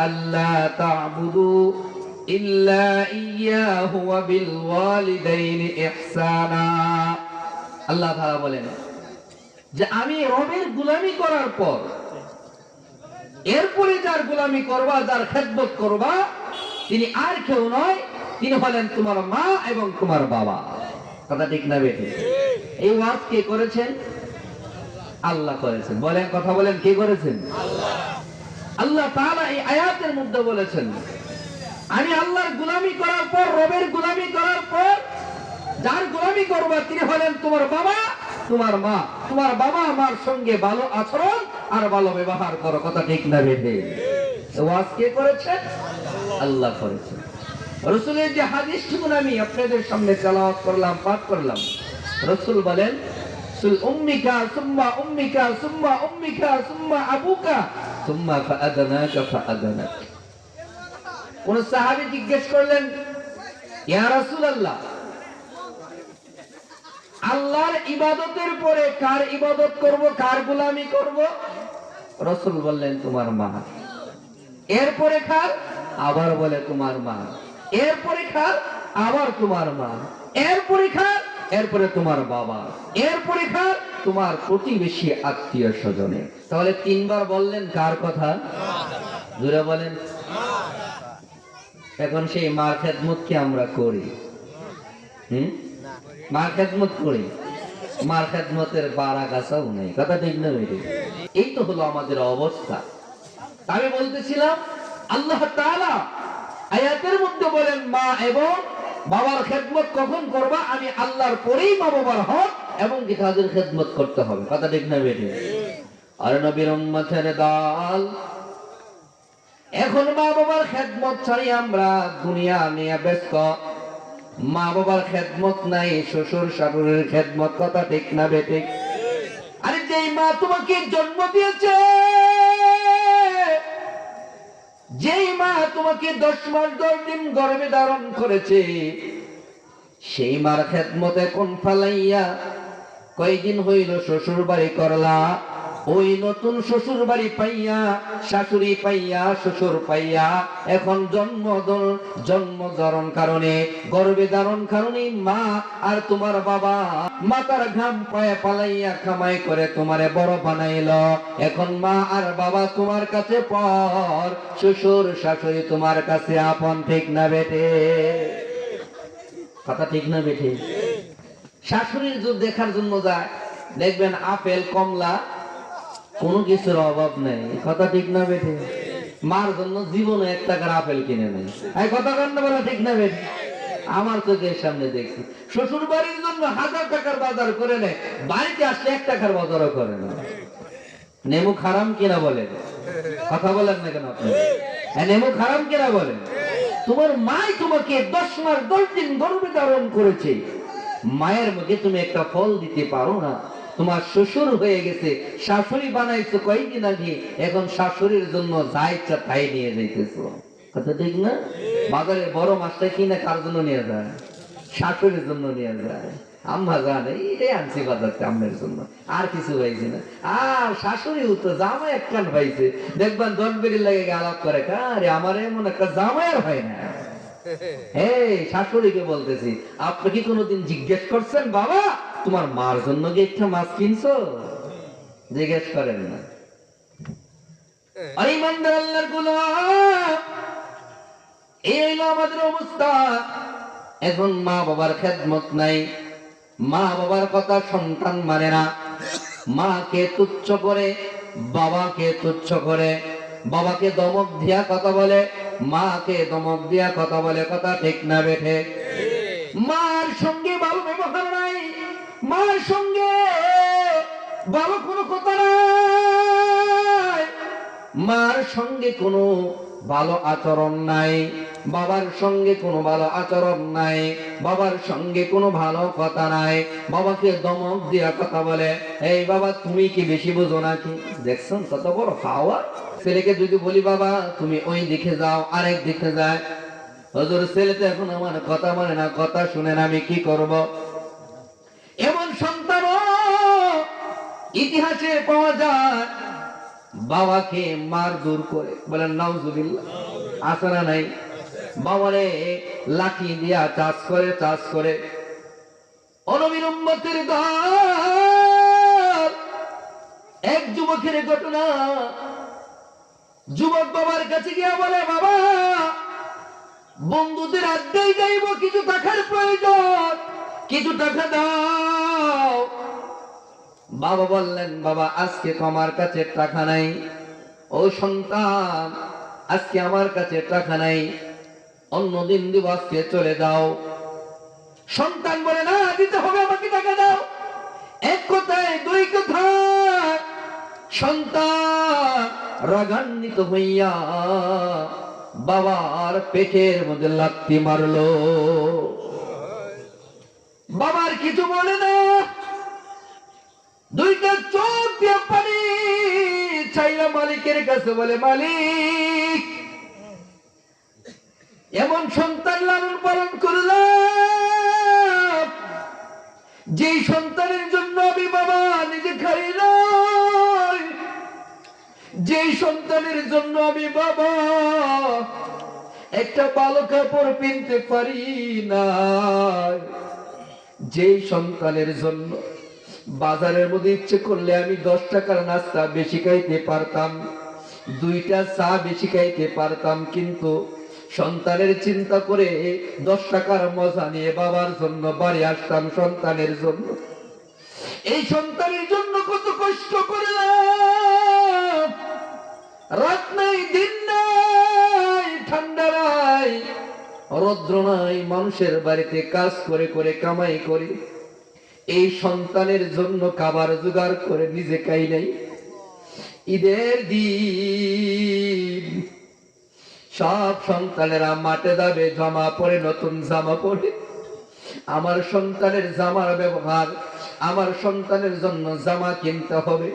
ألا تعبدوا إلا إياه وبالوالدين إحسانا আল্লাহ তাআলা বলেন যে আমি রবের গুলামি করার পর এরপরে যার গুলামি করবা যার খেদমত করবা তিনি আর কেউ নয় তিনি হলেন তোমার মা এবং তোমার বাবা কথা ঠিক না বেঠে এই ওয়াজ কে করেছেন আল্লাহ করেছেন বলেন কথা বলেন কে করেছেন আল্লাহ আয়াতের মধ্যে বলেছেন, আমি আল্লাহর গুলামি করার পর, রবের গুলামি করার পর, যার গোলামি তিনি হলেন তোমার বাবা, তোমার মা। তোমার বাবা আমার সঙ্গে ভালো আচরণ আর ভালো ব্যবহার করো। কথা ঠিক না বেঁধে কে করেছেন আল্লাহ করেছেন রসুলের যে আমি আপনাদের সামনে তেলাওয়াত করলাম, পাঠ করলাম। রসুল বলেন সুল উম্মিকা সুম্মা উম্মিকা সুম্মা উম্মিকা সুম্মা আবুকা সুম্মা ফাআদানাকা ফাআদানাক কোন সাহাবী জিজ্ঞেস করলেন, ইয়া রাসূলুল্লাহ, আল্লাহর ইবাদতের পরে কার ইবাদত করব, কার গোলামি করব? রসুল বললেন, তোমার মা। এরপরে খার আবার বলে, তোমার মা। এরপরে খার আবার তোমার মা। এরপরে খার এরপরে তোমার বাবা, এরপরে খার তোমার প্রতিবেশী আত্মীয় স্বজনে। তাহলে তিনবার বললেন কার কথা? জুড়ে বলেন। এখন সেই মার খেদমত কি আমরা করি? হুম? মার খেদমত করি? মার খেদমতের বাড়া কাছাও নেই। কথা ঠিক না এই তো হলো আমাদের অবস্থা। আমি বলতেছিলাম, আল্লাহ তাআলা আয়াতের মধ্যে বলেন, মা এবং বাবার খেদমত কখন করবা? আমি আল্লাহর পরেই মা বাবার হক এবং কি তাদের খেদমত করতে হবে। কথা ঠিক না বেটে আর নবীর দল। এখন মা বাবার খেদমত ছাড়ি আমরা দুনিয়া নিয়ে ব্যস্ত। মা বাবার খেদমত নাই, শ্বশুর শাশুড়ির খেদমত, কথা ঠিক না বেটে আরে যেই মা তোমাকে জন্ম দিয়েছে যেই মা তোমাকে দশ মাস দশ দিন গর্ভে ধারণ করেছে, সেই মার খেদমত এখন ফালাইয়া কয়দিন হইল শ্বশুর বাড়ি করলা? ওই নতুন শ্বশুর বাড়ি পাইয়া, শাশুড়ি পাইয়া, শ্বশুর পাইয়া এখন জন্ম জন্ম ধারণ কারণে গর্ভে ধারণ কারণে মা আর তোমার বাবা মাতার ঘাম পায়ে পালাইয়া কামাই করে তোমারে বড় বানাইল। এখন মা আর বাবা তোমার কাছে পর, শ্বশুর শাশুড়ি তোমার কাছে আপন ঠিক না বেটে কথা ঠিক না বেটে শাশুড়ির যুগ দেখার জন্য যায়। দেখবেন আপেল, কমলা কোনো কিছুর অভাব নেই। কথা ঠিক না বেঠে? মার জন্য জীবনে এক টাকার আপেল কিনে নেই। এই কথা কান্না বলা ঠিক না বেঠে? আমার চোখের সামনে দেখছি। শ্বশুর বাড়ির জন্য হাজার টাকার বাজার করে নেয়। বাড়িতে আসলে এক টাকার বাজারও করে না। নেমু খারাম কিনা বলেন? কথা বলেন না কেন আপনি? নেমু খারাম কিনা বলেন? তোমার মাই তোমাকে দশ মাস, দশ দিন গর্ভে ধারণ করেছে। মায়ের মুখে তুমি একটা ফল দিতে পারো না। তোমার শ্বশুর হয়ে গেছে শাশুড়ি বানাইছো কয়েকদিন আগে এখন শাশুড়ির জন্য যা ইচ্ছা তাই নিয়ে যাইতেছো। কথা ঠিক না? বাজারে বড় মাছটা কিনে কার জন্য নিয়ে যায়? শাশুড়ির জন্য নিয়ে যায়। আম্মা জানে এটাই আনছি বাজারতে আম্মের জন্য। আর কিছু হয়েছে না। আর শাশুড়ি তো জামাই এক কান পাইছে। দেখবেন দশ লাগে আলাপ করে আরে আমার এমন একটা জামাই আর হয় না। এই শাশুড়িকে বলতেছি আপনি কি কোনোদিন জিজ্ঞেস করছেন বাবা? তোমার মার জন্য কি একটা মাছ কিনছো? জিজ্ঞেস করেন না। আরে ইমানদার আল্লাহর এই হইল আমাদের অবস্থা। এখন মা বাবার খেদমত নাই। মা বাবার কথা সন্তান মানে না। মাকে তুচ্ছ করে, বাবাকে তুচ্ছ করে। বাবাকে দমক দিয়া কথা বলে, মাকে দমক দিয়া কথা বলে, কথা ঠিক না বেঠে। মার সঙ্গে ভালো ব্যবহার নাই। মার সঙ্গে ভালো কোনো কথা নাই। মার সঙ্গে কোনো ভালো আচরণ নাই, বাবার সঙ্গে কোনো ভালো আচরণ নাই, বাবার সঙ্গে কোনো ভালো কথা নাই, বাবাকে দমক দিয়া কথা বলে, এই বাবা, তুমি কি বেশি বোঝো নাকি? দেখছেন কত বড় খাওয়া ছেলেকে যদি বলি, বাবা, তুমি ওই দিকে যাও, আরেক দিকে যায়। হজুর, ছেলে তো এখন আমার কথা মানে না, কথা শুনে না, আমি কি করব? ইতিহাসে পাওয়া যায়, বাবাকে মার দূর করে। বলেন, নাউজুবিল্লাহ। আছে না নাই? বাবারে লাঠি দিয়া চাষ করে চাষ করে। দল এক যুবকের ঘটনা। যুবক বাবার কাছে গিয়া বলে, বাবা, বন্ধুদের আড্ডায় যাইব, কিছু টাকার প্রয়োজন, কিছু টাকা দাও। বাবা বললেন, বাবা, আজকে তো আমার কাছে টাকা নাই। ও সন্তান, আজকে আমার কাছে টাকা নাই। অন্যদিন দিব, আজকে চলে যাও। সন্তান বলে, না, দিতে হবে, আমাকে টাকা দাও। এক কথায়, দুই কথায়, সন্তান রাগান্বিত হইয়া বাবার পেটের মধ্যে লাত্তি মারলো। বাবার কিছু বলে না। দুইটা চোখ দিয়ে পানি চাইলা মালিকের কাছে বলে, মালিক, এমন সন্তান লালন পালন করলাম, যেই সন্তানের জন্য আমি বাবা নিজে খাই যেই সন্তানের জন্য আমি বাবা একটা ভালো কাপড় কিনতে পারি না যে সন্তানের জন্য বাজারের মধ্যে ইচ্ছে করলে আমি দশ টাকার নাস্তা বেশি খাইতে পারতাম, দুইটা চা বেশি খাইতে পারতাম, কিন্তু সন্তানের চিন্তা করে দশ টাকার মজা নিয়ে বাবার জন্য বাড়ি আসতাম সন্তানের জন্য। এই সন্তানের জন্য কত কষ্ট করলাম। রাত নাই, দিন নাই, ঠান্ডা নাই, রৌদ্র নাই, মানুষের বাড়িতে কাজ করে করে, কামাই করে। এই সন্তানের জন্য খাবার জোগাড় করে নিজে খাই নাই। ঈদের দিন সব সন্তানেরা মাঠে যাবে, জামা পরে, নতুন জামা পরে। আমার সন্তানের জামার ব্যবহার, আমার সন্তানের জন্য জামা কিনতে হবে।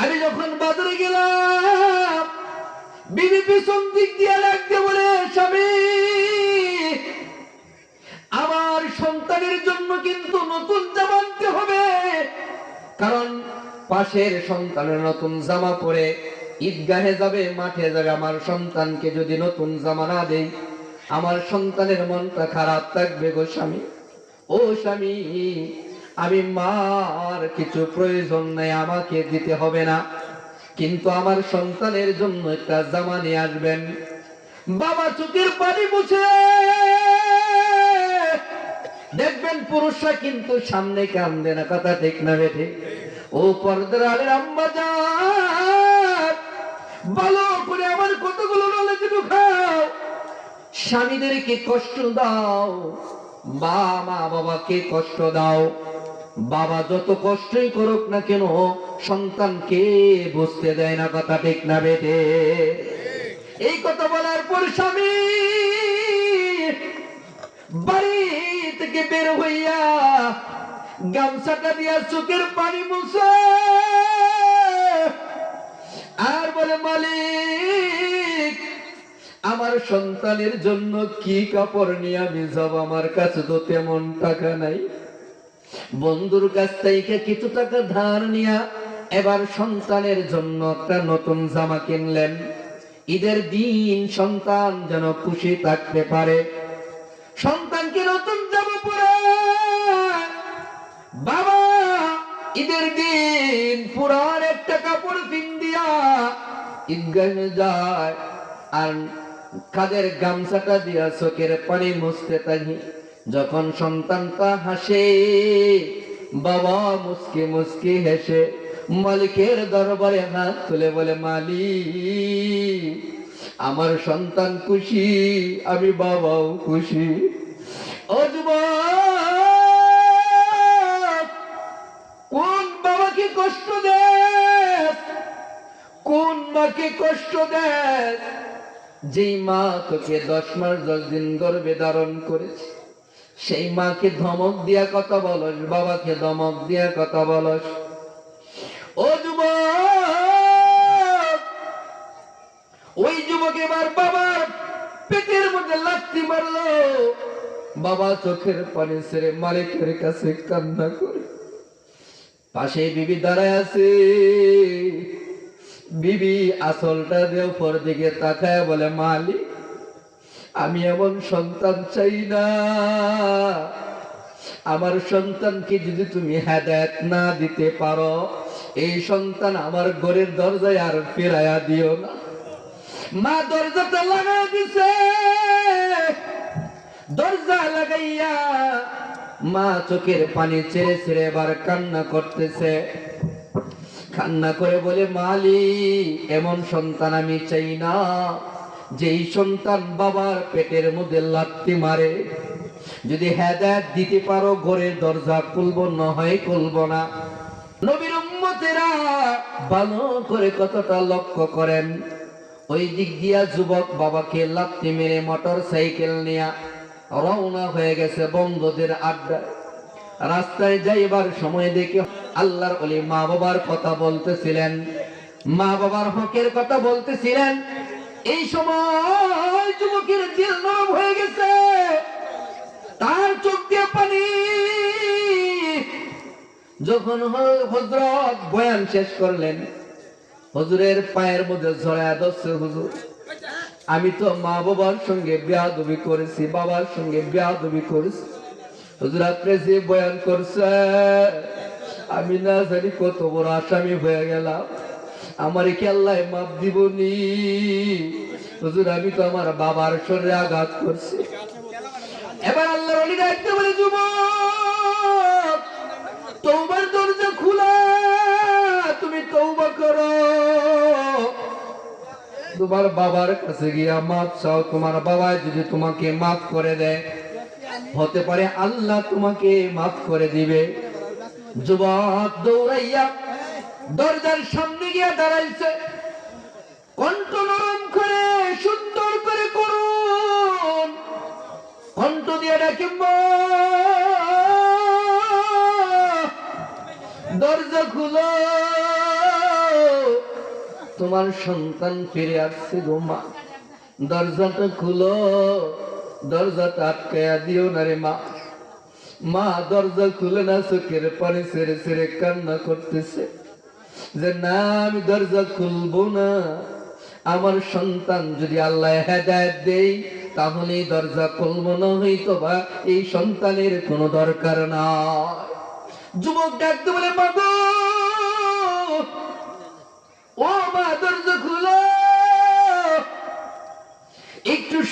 আমি যখন বাজারে গেলাম, বিবি পিছন দিক দিয়ে লাগতে বলে, স্বামী সন্তানের জন্য কিন্তু নতুন জামা আনতে হবে। কারণ পাশের সন্তানের নতুন জামা পরে ঈদগাহে যাবে, মাঠে যাবে। আমার সন্তানকে যদি নতুন জামা না দেই, আমার সন্তানের মনটা খারাপ থাকবে গো স্বামী। ও স্বামী, আমি মার কিছু প্রয়োজন নেই, আমাকে দিতে হবে না। কিন্তু আমার সন্তানের জন্য একটা জামা নিয়ে আসবেন। বাবা চোখের পানি মুছে। দেখবেন পুরুষরা কিন্তু সামনে কান্দে না, কথা ঠিক না বেঠে। ও পর্দার আলের আম্মা ভালো করে আমার কতগুলো নলেজ ঢুকাও। স্বামীদেরকে কষ্ট দাও? মা মা বাবাকে কষ্ট দাও? বাবা যত কষ্টই করুক না কেন সন্তানকে বুঝতে দেয় না, কথা ঠিক না বেটে এই কথা বলার পর স্বামী বাড়ি থেকে বের হইয়া গামছাটা দিয়া চোখের পানি মুছে। আর বলে, মালিক, আমার সন্তানের জন্য কি কাপড় নিয়ে আমি যাব? আমার কাছে তো তেমন টাকা নাই। বন্ধুর কাছ থেকে কিছু টাকা ধার নিয়া এবার সন্তানের জন্য একটা নতুন জামা কিনলেন। ঈদের দিন সন্তান যেন খুশি থাকতে পারে। সন্তানকে নতুন জামা পরে। বাবা, ঈদের দিন পুরান একটা কাপড় পিন দিয়া ঈদগাহে যায় আর কাদের গামছাটা দিয়া চোখের পানি মুছতে থাকি। যখন সন্তানটা হাসে, বাবা মুসকি মুসকি হেসে, মালিকের দরবারে হাত তুলে বলে, মালিক আমার সন্তান খুশি, আমি বাবাও খুশি। কোন বাবাকে কষ্ট দেয়? কোন মাকে কষ্ট দেয়? যেই মা তোকে দশ মাস, দশ দিন গর্ভে ধারণ করেছে, সেই মাকে ধমক দিয়া কথা বলস, বাবাকে ধমক দিয়া কথা বলস। যুবক ওই যুবক এবার বাবার পেটের মধ্যে লাত্তি মারলো। বাবা চোখের পানি ছেড়ে মালিকের কাছে কান্না করে। পাশে বিবি দাঁড়ায় আছে। বিবি আসলটা দিয়ে উপর দিকে তাকায় বলে, মালিক, আমি এমন সন্তান চাই না। আমার সন্তানকে যদি তুমি হেদায়ত না দিতে পারো, এই সন্তান আমার ঘরের দরজায় আর ফেরায়া দিও না। মা দরজাটা লাগাই দিছে। দরজা লাগাইয়া মা চোখের পানি ছেড়ে ছেড়ে এবার কান্না করতেছে। কান্না করে বলে মালি এমন সন্তান আমি চাই না। যেই সন্তান বাবার পেটের মধ্যে লাত্তি মারে। যদি হেদায়ত দিতে পারো, ঘরের দরজা খুলবো, না হয় খুলবো না। নবীর উম্মতেরা ভালো করে কতটা লক্ষ্য করেন। ওই দিক দিয়া যুবক বাবাকে লাত্তি মেরে মোটর সাইকেল নিয়ে রওনা হয়ে গেছে বন্ধুদের আড্ডা রাস্তায় যাইবার সময় দেখে আল্লাহর অলি মা বাবার কথা বলতেছিলেন। মা বাবার হকের কথা বলতেছিলেন। এই সময় যুবকের দিল নরম হয়ে গেছে। তার চোখ দিয়ে পানি। যখন হ- হযরত বয়ান শেষ করলেন হুজুরের পায়ের মধ্যে ঝরা দচ্ছে হুজুর। আমি তো মা বাবার সঙ্গে বেয়াদবি করেছি, বাবার সঙ্গে বেয়াদবি করেছি। হুজুর, আপনি যে বয়ান করছে আমি না জানি কত বড় আসামি হয়ে গেলাম। আমার কি আল্লাহ মাপ দিবনি? হুজুর, আমি তো আমার বাবার শরীরে আঘাত করছি। এবার আল্লাহর অলি ডাকতে বলে যুবক তোমার বাবার কাছে গিয়া মাপ চাও, তোমার বাবা যদি তোমাকে মাফ করে দেয়, হতে পারে আল্লাহ তোমাকে মাফ করে দিবে। যুবক দৌড়াইয়া দরজার সামনে গিয়া দাঁড়াইছে। কণ্ঠ নরম করে, সুন্দর করে করুন। কণ্ঠ দিয়ে ডাকে দরজা খুলো। তোমার সন্তান ফিরে আসছে গো মা। দরজাটা খুলো, দরজাটা আটকায়া দিও না রে মা। মা, দরজা খুলে না, চোখের পানি ছেড়ে ছেড়ে কান্না করতেছে। যে না, আমি দরজা খুলবো না। আমার সন্তান যদি আল্লাহ হেদায়ত দেই তাহলে দরজা খুলবো না হইতো বা এই সন্তানের কোনো দরকার না যুবক ডাকতে বলে মাগো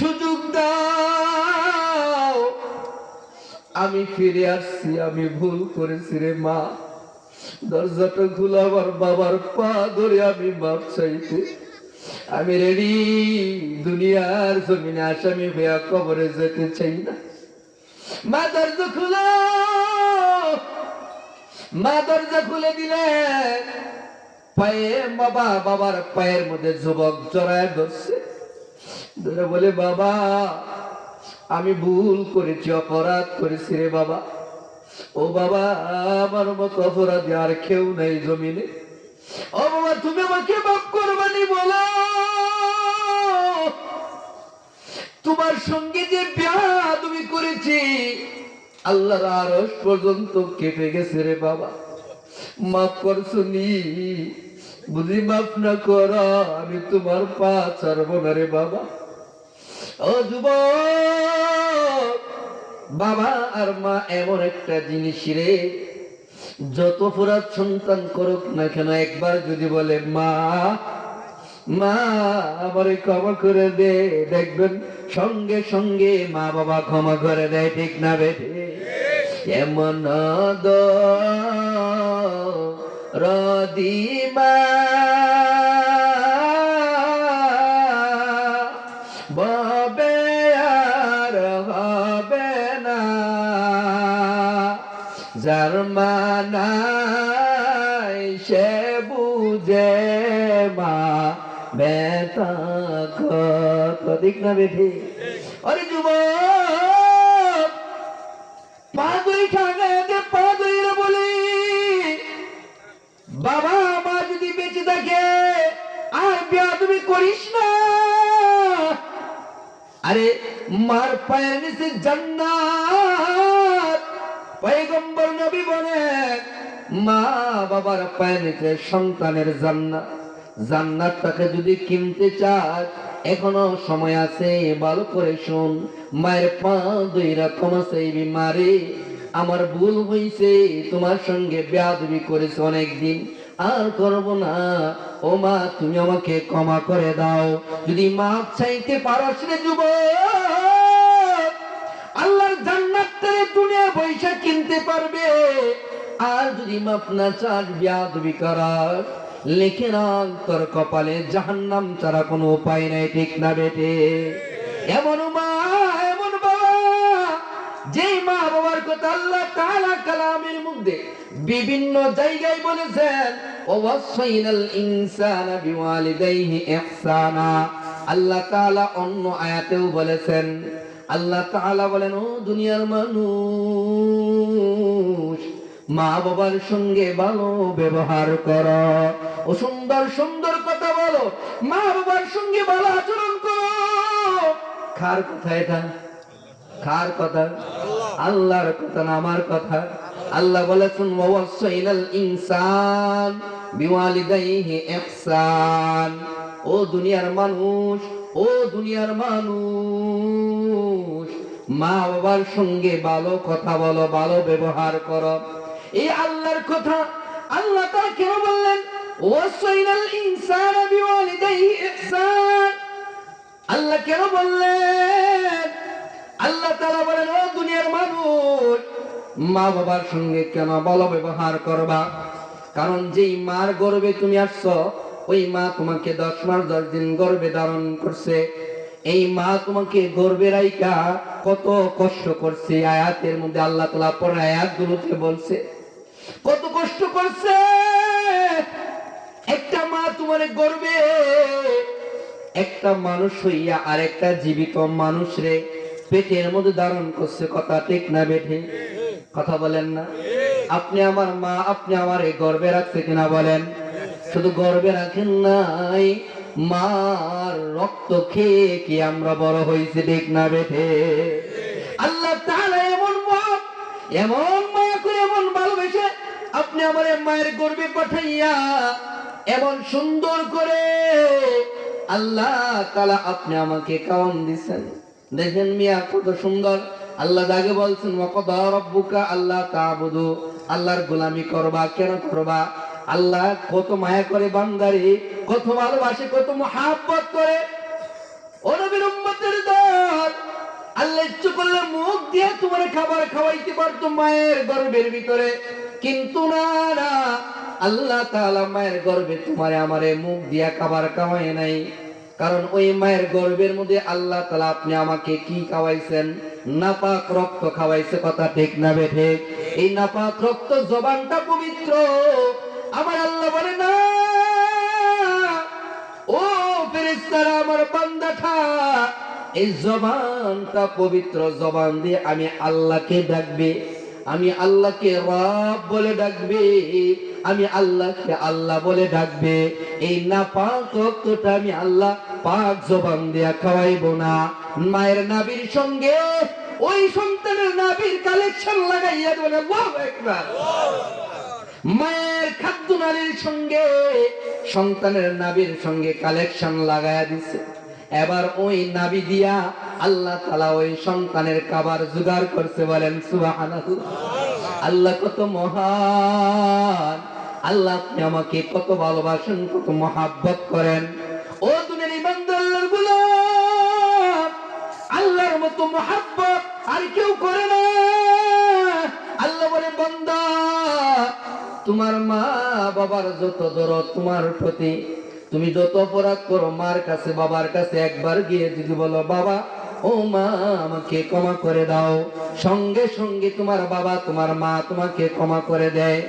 সুযোগ দাও। আমি ফিরে আসছি, আমি ভুল করেছি রে মা। দরজাটা খুলে আমার বাবার পা ধরে আমি মাপ চাইতে আমি রেডি দুনিয়ার জমিনে আসামি হইয়া কবরে যেতে চাই না। মা, দরজা খুলো। মা, দরজা খুলে দিলে পায়ে বাবা, বাবার পায়ের মধ্যে যুবক জড়ায় ধরছে। ধরে বলে, বাবা, আমি ভুল করেছি, অপরাধ করেছি রে বাবা। ও বাবা, আমার মতো অপরাধী আর কেউ নেই জমিনে। ও বাবা, তুমি আমাকে মাফ করবানি বলো। তোমার সঙ্গে যে বিয়া তুমি করেছি, আল্লাহর আরস পর্যন্ত কেঁপে গেছে রে বাবা। মাফ করছ নি? বুঝি মাফ না করা, আমি তোমার পা ছাড়বো না রে বাবা। বাবা আর মা এমন একটা জিনিস রে। যত অপরাধ সন্তান করুক না কেন, একবার যদি বলে, মা মা, আমার ক্ষমা করে দে। দেখবেন, সঙ্গে সঙ্গে মা বাবা ক্ষমা করে দেয়, ঠিক না বেঠে? এমন দ রদিমা জার্মানাই সে বুঝে মা বেতা কত দিক না বেঠি। আরে যুবক পা দুই ঠাঙ্গাতে পা দুই রে বলি, বাবা মা যদি বেঁচে থাকে, আর বিয়া তুমি করিস না। আরে মার পায়ের নিচে জান্নাত, পয়গম্বর নবী বলেন মা বাবার পায়ের নিচে সন্তানের জান্নাত। জান্নাতটাকে যদি কিনতে চাস এখনও সময় আছে, ভালো করে শোন। মায়ের পা দুই রকম আছে বিমারে। আমার ভুল হইছে, তোমার সঙ্গে বেয়াদবি করেছে অনেকদিন। আর করব না। ও মা, তুমি আমাকে ক্ষমা করে দাও। যদি মাপ চাইতে পারো রে যুবক পয়সা কিনতে পারবে। আর যদি লিখে তোর কপালে ছাড়া কোনো উপায় নাই, ঠিক না বেটে? এমন মা, এমন বাবা মা বাবার কথা আল্লাহ কালামের মধ্যে বিভিন্ন জায়গায় বলেছেন ওয়াসাইনাল বিওয়ালিদাইহি ইহসানা। আল্লাহ তাআলা অন্য আয়াতেও বলেছেন আল্লাহ তাআলা বলেন, ও দুনিয়ার মানুষ মা বাবার সঙ্গে ভালো ব্যবহার কর। ও সুন্দর সুন্দর কথা বলো। মা বাবার সঙ্গে ভালো আচরণ করো। খার কথা এটা? কার কথা? আল্লাহর কথা না আমার কথা? আল্লাহ বলেছেন, ওয়াসাইনাল ইনসান বিওয়ালিদাইহি ইহসান। ও দুনিয়ার মানুষ ও দুনিয়ার মানুষ মা বাবার সঙ্গে ভালো কথা বলো, ভালো ব্যবহার করো। এই আল্লাহর কথা আল্লাহ তা কেন বললেন? আল্লাহ কেন বললেন? আল্লাহ তালা বলেন, ও দুনিয়ার মানুষ মা বাবার সঙ্গে কেন ভালো ব্যবহার করবা? কারণ যেই মার গর্বে তুমি আসছো ওই মা তোমাকে দশ মাস, দশ দিন গর্বে ধারণ করছে। এই মা তোমাকে গর্বে রাইকা কত কষ্ট করছে। আয়াতের মধ্যে আল্লাহ তালা পরে আয়াতগুলোতে বলছে, কত কষ্ট করছে। একটা মা তোমার গর্বে একটা মানুষ হইয়া আর একটা জীবিত মানুষ রে, পেটের মধ্যে ধারণ করছে। কথা ঠিক না বেঠে? কথা বলেন না? আপনি আমার মা, আপনি আমার এই গর্বে রাখছে কিনা বলেন? শুধু গর্বে রাখেন নাই, মার রক্ত খেয়ে কি আমরা বড় হয়েছি ঠিক না বেঠে? আল্লাহ তাআলা এমন মা এমন মায়া করে এমন ভালোবেসে আপনি আমার মায়ের গর্বে পাঠাইয়া এমন সুন্দর করে আল্লাহ তালা আপনি আমাকে কাওয়ান দিছেন। দেখেন মিয়া কত সুন্দর। আল্লাহ আগে বলছেন ওয়াকদা রব্বুকা আল্লাহ তাবুদু আল্লাহর গোলামি করবা, কেন করবা? আল্লাহ কত মায়া করে বান্দারে, কত ভালোবাসে, কত মহাব্বত করে। আল্লাহ ইচ্ছে করলে মুখ দিয়ে তোমার খাবার খাওয়াইতে পারতো মায়ের গর্ভের ভিতরে। কিন্তু না না, আল্লাহ তাআলা মায়ের গর্ভে তোমারে আমারে মুখ দিয়া খাবার খাওয়াই নাই। কারণ ওই মায়ের গর্ভের মধ্যে আল্লাহ তালা আপনি আমাকে কি খাওয়াইছেন? নাপাক রক্ত খাওয়াইছে, কথা ঠিক না বেঠে এই নাপাক রক্ত জবানটা পবিত্র। আমার আল্লাহ বলে না, ও ফেরেশতারা, আমার বান্দাটা, এই জবানটা পবিত্র জবান দিয়ে আমি আল্লাহকে ডাকবে, আমি আল্লাহকে রব বলে ডাকবে, আমি আল্লাহকে আল্লাহ বলে ডাকবে। এই না পাক রক্তটা আমি আল্লাহ পাক জবান দিয়া খাওয়াইব না। মায়ের নাবির সঙ্গে ওই সন্তানের নাবির কালেকশন লাগাইয়া আল্লাহু আকবার। মায়ের খাদ্য নারীর সঙ্গে, সন্তানের নাবির সঙ্গে কালেকশন লাগায়া দিছে। এবার ওই নাবি দিয়া আল্লাহ তালা ওই সন্তানের কাবার জোগাড় করছে বলেন, সুবহানাল্লাহ। আল্লাহ কত মহান। আল্লাহ আপনি আমাকে কত ভালোবাসেন, কত মহাব্বত করেন। ও দুনিয়ার ইমানদার আল্লাহর আল্লাহর মতো মহাব্বত আর কেউ করে না। আল্লাহ বলে, বান্দা তোমার মা বাবার যত দরদ তোমার প্রতি, তুমি যত অপরাধ করো মার কাছে, বাবার কাছে একবার গিয়ে যদি বলো, বাবা, ও মা, আমাকে ক্ষমা করে দাও। সঙ্গে সঙ্গে তোমার বাবা, তোমার মা তোমাকে ক্ষমা করে দেয়।